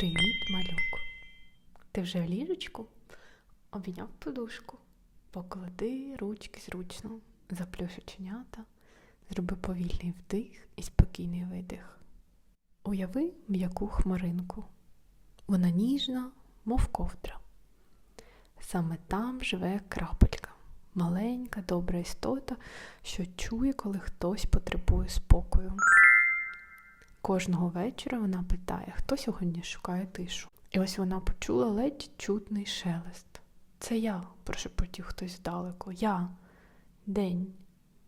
Привіт, малюк. Ти вже ліжечку? Обійняв подушку. Поклади ручки зручно, заплющ оченята, зроби повільний вдих і спокійний видих. Уяви м'яку хмаринку. Вона ніжна, мов ковдра. Саме там живе крапелька, маленька, добра істота, що чує, коли хтось потребує спокою. Кожного вечора вона питає, хто сьогодні шукає тишу. І ось вона почула ледь чутний шелест. Це я, прошепотів хтось здалеку. Я день,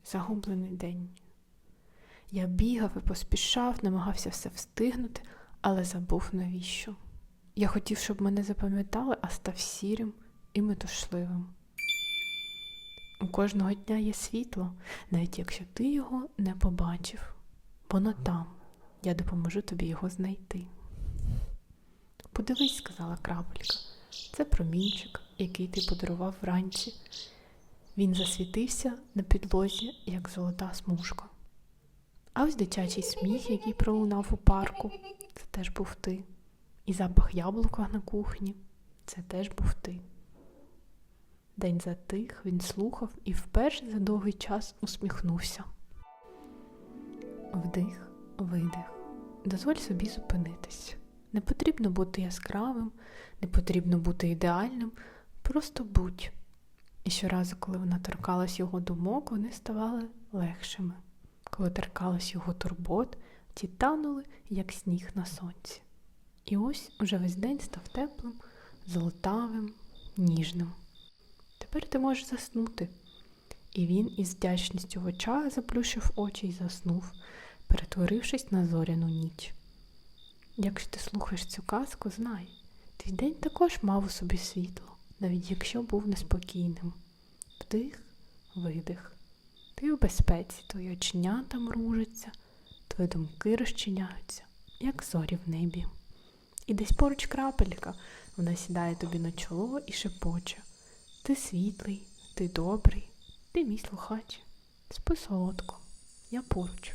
загублений день. Я бігав і поспішав, намагався все встигнути, але забув навіщо. Я хотів, щоб мене запам'ятали, а став сірим і метушливим. У кожного дня є світло, навіть якщо ти його не побачив. Воно там. Я допоможу тобі його знайти. Подивись, сказала крапелька, це промінчик, який ти подарував вранці. Він засвітився на підлозі, як золота смужка. А ось дитячий сміх, який пролунав у парку, це теж був ти. І запах яблука на кухні це теж був ти. День затих, він слухав і вперше за довгий час усміхнувся. Вдих, видих. Дозволь собі зупинитись. Не потрібно бути яскравим, не потрібно бути ідеальним, просто будь. І щоразу, коли вона торкалась його думок, вони ставали легшими. Коли торкалась його турбот, ті танули, як сніг на сонці. І ось уже весь день став теплим, золотавим, ніжним. Тепер ти можеш заснути. І він із вдячністю в очах заплющив очі і заснув, перетворившись на зоряну ніч. Якщо ти слухаєш цю казку, знай, твій день також мав у собі світло, навіть якщо був неспокійним. Вдих, видих. Ти у безпеці, твої оченята мружаться, твої думки розчиняються, як зорі в небі. І десь поруч крапелька, вона сідає тобі на чоло і шепоче. Ти світлий, ти добрий, ти мій слухач. Спи солодко, я поруч.